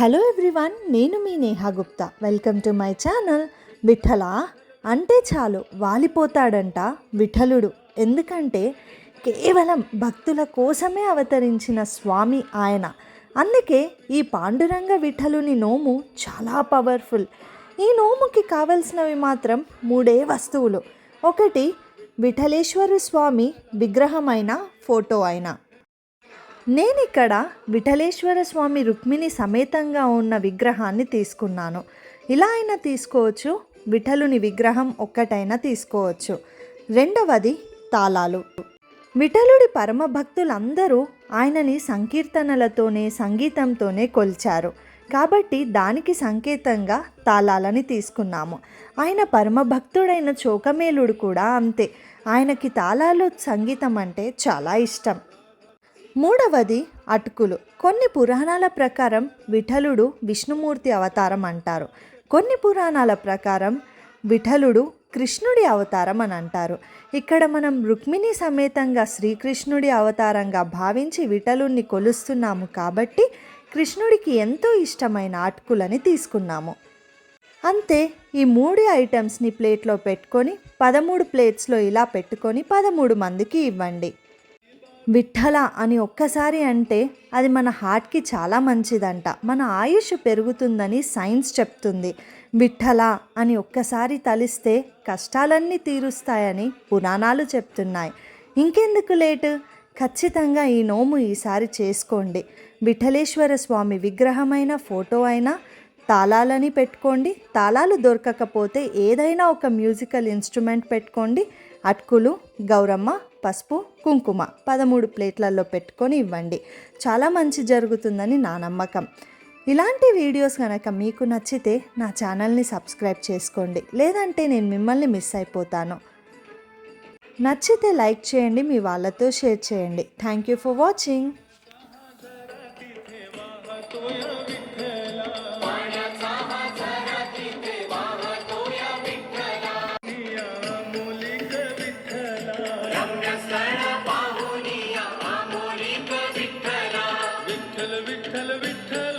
Hello everyone నేను మీ Neha Gupta. Welcome to my channel Vitthala. అంటే చాలు వాలిపోతాడంట విఠలుడు. ఎందుకంటే కేవలం భక్తుల కోసమే అవతరించిన స్వామి ఆయన. అందుకే ఈ పాండురంగ విఠలుని నోము చాలా పవర్ఫుల్ ఈ నోముకి కావలసినవి మాత్రం మూడే వస్తువులు. ఒకటి విఠలేశ్వర స్వామి విగ్రహమైన ఫోటో అయినా. నేను ఇక్కడ విఠలేశ్వర స్వామి రుక్మిణి సమేతంగా ఉన్న విగ్రహాన్ని తీసుకున్నాను. ఇలా అయినా తీసుకోవచ్చు విఠలుని విగ్రహం ఒక్కటైనా తీసుకోవచ్చు. రెండవది తాళాలు. విఠలుడి పరమ భక్తులందరూ ఆయనని సంకీర్తనలతోనే సంగీతంతోనే కొలిచారు. కాబట్టి దానికి సంకేతంగా తాళాలని తీసుకున్నాము. ఆయన పరమ భక్తుడైన చోకమేలుడు కూడా అంతే. ఆయనకి తాళాలు సంగీతం అంటే చాలా ఇష్టం. మూడవది అటుకులు. కొన్ని పురాణాల ప్రకారం విఠలుడు విష్ణుమూర్తి అవతారం అంటారు. కొన్ని పురాణాల ప్రకారం విఠలుడు కృష్ణుడి అవతారం అని అంటారు. ఇక్కడ మనం రుక్మిణి సమేతంగా శ్రీకృష్ణుడి అవతారంగా భావించి విఠలుణ్ణి కొలుస్తున్నాము కాబట్టి కృష్ణుడికి ఎంతో ఇష్టమైన అటుకులని తీసుకున్నాము. అంతే ఈ మూడు ఐటమ్స్ని ప్లేట్లో పెట్టుకొని పదమూడు ప్లేట్స్లో ఇలా పెట్టుకొని పదమూడు మందికి ఇవ్వండి. విఠల అని ఒక్కసారి అంటే అది మన హార్ట్కి చాలా మంచిదంట. మన ఆయుష్ పెరుగుతుందని సైన్స్ చెప్తుంది. విఠల అని ఒక్కసారి తలిస్తే కష్టాలన్నీ తీరుస్తాయని పురాణాలు చెప్తున్నాయి. ఇంకెందుకు లేటు? ఖచ్చితంగా ఈ నోము ఈసారి చేసుకోండి. విఠలేశ్వర స్వామి విగ్రహమైన ఫోటో అయినా తాళాలని పెట్టుకోండి. తాళాలు దొరకకపోతే ఏదైనా ఒక మ్యూజికల్ ఇన్స్ట్రుమెంట్ పెట్టుకోండి. అటుకులు గౌరమ్మ పసుపు కుంకుమ పదమూడు ప్లేట్లలో పెట్టుకొని ఇవ్వండి. చాలా మంచి జరుగుతుందని నా నమ్మకం. ఇలాంటి వీడియోస్ కనుక మీకు నచ్చితే నా ఛానల్ని సబ్స్క్రైబ్ చేసుకోండి. లేదంటే నేను మిమ్మల్ని మిస్ అయిపోతాను. నచ్చితే లైక్ చేయండి మీ వాళ్ళతో షేర్ చేయండి. Thank you for watching. Vitthala Vitthala